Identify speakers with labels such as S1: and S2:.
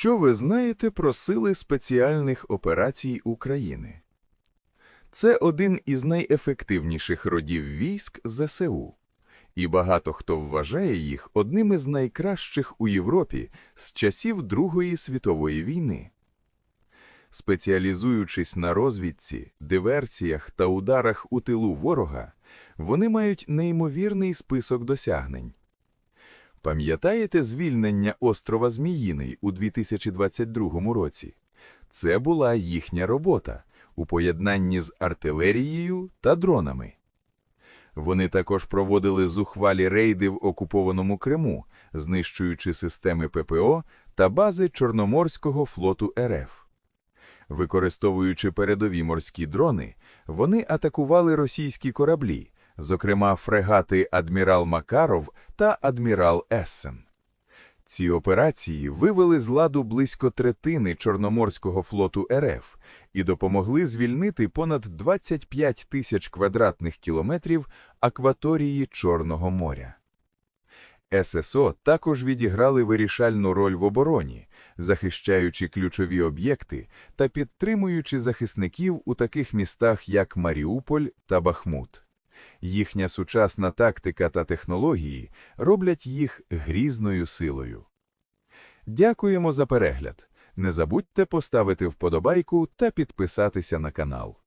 S1: Що ви знаєте про сили спеціальних операцій України? Це один із найефективніших родів військ ЗСУ, і багато хто вважає їх одним із найкращих у Європі з часів Другої світової війни. Спеціалізуючись на розвідці, диверсіях та ударах у тилу ворога, вони мають неймовірний список досягнень. Пам'ятаєте звільнення острова Зміїний у 2022 році? Це була їхня робота у поєднанні з артилерією та дронами. Вони також проводили зухвалі рейди в окупованому Криму, знищуючи системи ППО та бази Чорноморського флоту РФ. Використовуючи передові морські дрони, вони атакували російські кораблі, зокрема фрегати «Адмірал Макаров» та «Адмірал Ессен». Ці операції вивели з ладу близько третини Чорноморського флоту РФ і допомогли звільнити понад 25 тисяч квадратних кілометрів акваторії Чорного моря. ССО також відіграли вирішальну роль в обороні, захищаючи ключові об'єкти та підтримуючи захисників у таких містах, як Маріуполь та Бахмут. Їхня сучасна тактика та технології роблять їх грізною силою. Дякуємо за перегляд. Не забудьте поставити вподобайку та підписатися на канал.